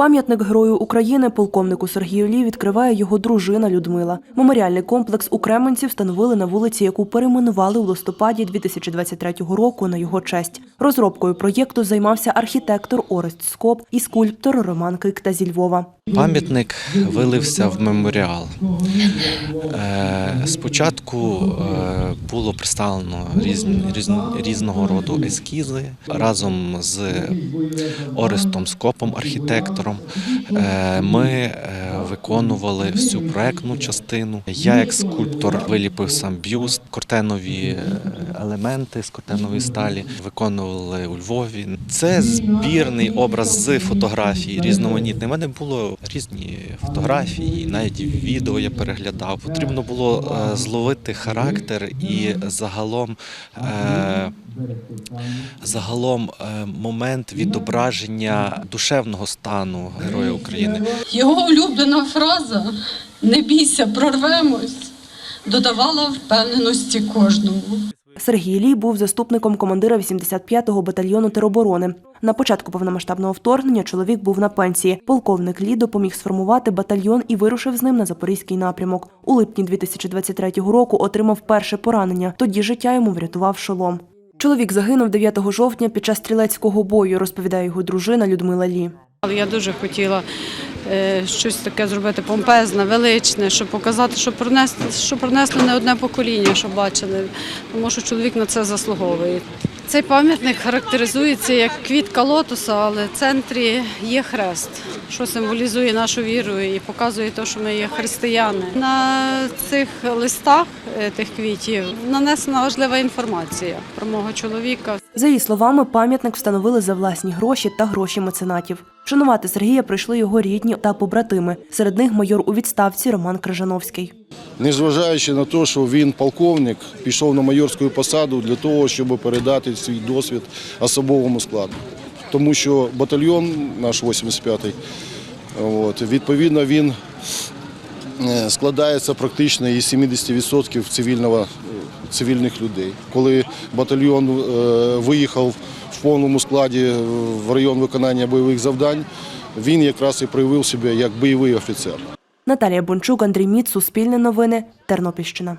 Пам'ятник Герою України полковнику Сергію Лі відкриває його дружина Людмила. Меморіальний комплекс у Кременці встановили на вулиці, яку перейменували у листопаді 2023 року на його честь. Розробкою проєкту займався архітектор Орест Скоп і скульптор Роман Кикта зі Львова. Пам'ятник вилився в меморіал. Е, Спочатку е, було представлено різного роду ескізи разом з Орестом Скопом, архітектором. Е, Ми е, виконували всю проектну частину. Я, як скульптор, виліпив сам бюст, кортенові е, елементи з кортенової сталі виконували у Львові. Це збірний образ з фотографій різноманітний. У мене було різні фотографії, навіть відео я переглядав. Потрібно було е, зловити характер і загалом. Е, Загалом момент відображення душевного стану Героя України. Його улюблена фраза Не бійся, прорвемось додавала впевненості кожному. Сергій Лій був заступником командира 85-го батальйону тероборони. На початку повномасштабного вторгнення чоловік був на пенсії. Полковник Лі допоміг сформувати батальйон і вирушив з ним на запорізький напрямок. У липні 2023 року отримав перше поранення. Тоді життя йому врятував шолом. Чоловік загинув 9 жовтня під час стрілецького бою, розповідає його дружина Людмила Лі. Але я дуже хотіла щось таке зробити помпезне, величне, щоб показати, що пронесли, що пронесли не одне покоління, що бачили. Тому що чоловік на це заслуговує. Цей пам'ятник характеризується як квітка лотоса, але в центрі є хрест, що символізує нашу віру і показує те, що ми є християни. На цих листах е, тих квітів нанесена важлива інформація про мого чоловіка. За її словами, пам'ятник встановили за власні гроші та гроші меценатів. Шанувати Сергія прийшли його рідні та побратими. Серед них майор у відставці Роман Крижановський. Незважаючи на те, що він полковник, пішов на майорську посаду для того, щоб передати свій досвід особовому складу. Тому що батальйон наш 85-й, от, відповідно, він е, складається практично із 70% цивільного, цивільних людей. Коли батальйон е, виїхав в повному складі в район виконання бойових завдань, він якраз і проявив себе як бойовий офіцер. Наталія Бончук, Андрій Міц, Суспільне новини, Тернопільщина.